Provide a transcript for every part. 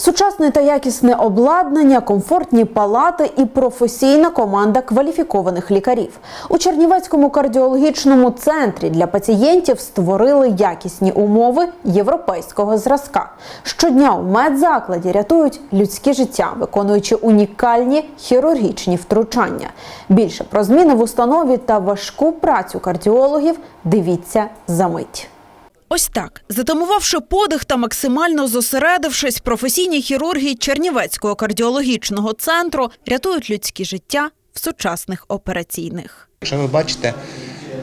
Сучасне та якісне обладнання, комфортні палати і професійна команда кваліфікованих лікарів. У Чернівецькому кардіологічному центрі для пацієнтів створили якісні умови європейського зразка. Щодня у медзакладі рятують людське життя, виконуючи унікальні хірургічні втручання. Більше про зміни в установі та важку працю кардіологів дивіться за мить. Ось так, затамувавши подих та максимально зосередившись, професійні хірурги Чернівецького кардіологічного центру рятують людські життя в сучасних операційних. Якщо ви бачите,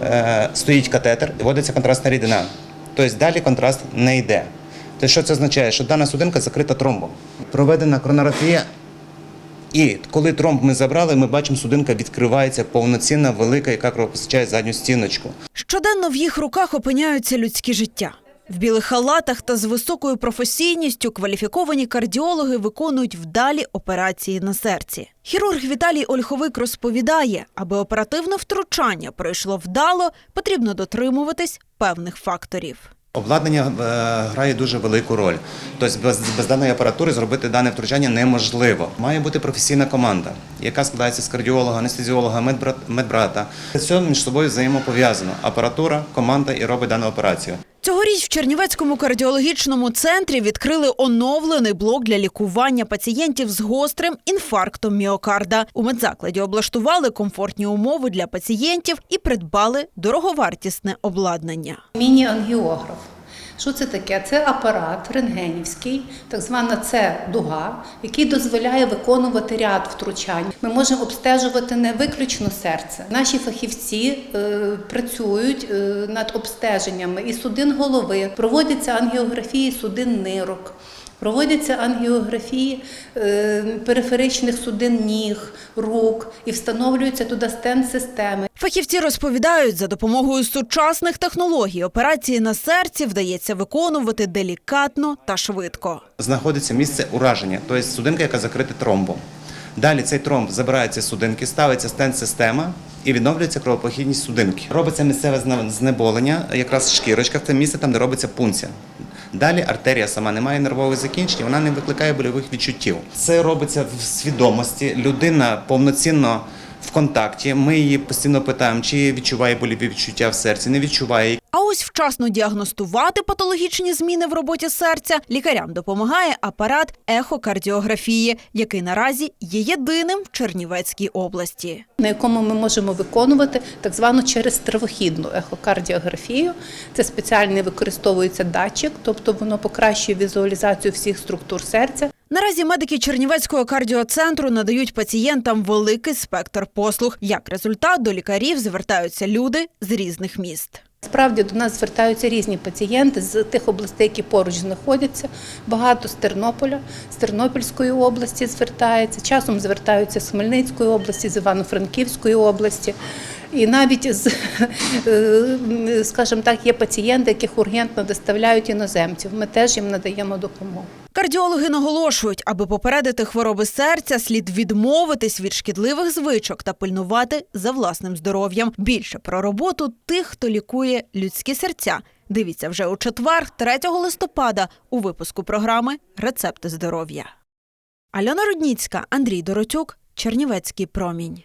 е, стоїть катетер вводиться контрастна рідина. Тобто далі контраст не йде. Тобто, що це означає? Що дана судинка закрита тромбом. Проведена коронарографія, і коли тромб ми забрали, ми бачимо, судинка відкривається повноцінна, велика, яка кровопостачає задню стіночку. Щоденно в їх руках опиняються людські життя. В білих халатах та з високою професійністю кваліфіковані кардіологи виконують вдалі операції на серці. Хірург Віталій Ольховик розповідає, аби оперативне втручання пройшло вдало, потрібно дотримуватись певних факторів. Обладнання е, грає дуже велику роль. Тобто без, без даної апаратури зробити дане втручання неможливо. Має бути професійна команда, яка складається з кардіолога, анестезіолога, медбрат, медбрата. Це все між собою взаємопов'язано. Апаратура, команда і робить дану операцію. Цьогоріч в Чернівецькому кардіологічному центрі відкрили оновлений блок для лікування пацієнтів з гострим інфарктом міокарда. У медзакладі облаштували комфортні умови для пацієнтів і придбали дороговартісне обладнання. Міні-ангіограф. Що це таке? Це апарат рентгенівський, так звана це дуга, який дозволяє виконувати ряд втручань. Ми можемо обстежувати не виключно серце. Наші фахівці е, працюють е, над обстеженнями і судин голови, проводяться ангіографії судин нирок. Проводяться ангіографії е, периферичних судин ніг, рук і встановлюються туди стенд-системи. Фахівці розповідають, за допомогою сучасних технологій операції на серці вдається виконувати делікатно та швидко. Знаходиться місце ураження, тобто судинка, яка закрита тромбом. Далі цей тромб забирається з судинки, ставиться стенд-система і відновлюється кровопохідність судинки. Робиться місцеве знеболення, якраз шкірочка, це місце там, де робиться пункція. Далі артерія сама не має нервових закінчень, вона не викликає больових відчуттів. Це робиться в свідомості. Людина повноцінно в контакті. Ми її постійно питаємо, чи відчуває больові відчуття в серці, не відчуває. А ось вчасно діагностувати патологічні зміни в роботі серця лікарям допомагає апарат ехокардіографії, який наразі є єдиним в Чернівецькій області. на якому ми можемо виконувати так звану через травохідну ехокардіографію. Це спеціальний використовується датчик, тобто воно покращує візуалізацію всіх структур серця. Наразі медики Чернівецького кардіоцентру надають пацієнтам великий спектр послуг. Як результат, до лікарів звертаються люди з різних міст. Справді до нас звертаються різні пацієнти з тих областей, які поруч знаходяться. Багато з Тернополя, з Тернопільської області звертаються. Часом звертаються з Хмельницької області, з Івано-Франківської області. І навіть з, е, скажімо так, є пацієнти, яких ургентно доставляють іноземців. Ми теж їм надаємо допомогу. Кардіологи наголошують, аби попередити хвороби серця, слід відмовитись від шкідливих звичок та пильнувати за власним здоров'ям. Більше про роботу тих, хто лікує людські серця. Дивіться вже у четвер, 3 листопада, у випуску програми Рецепти здоров'я. Альона Рудніцька, Андрій Доротюк, Чернівецький промінь.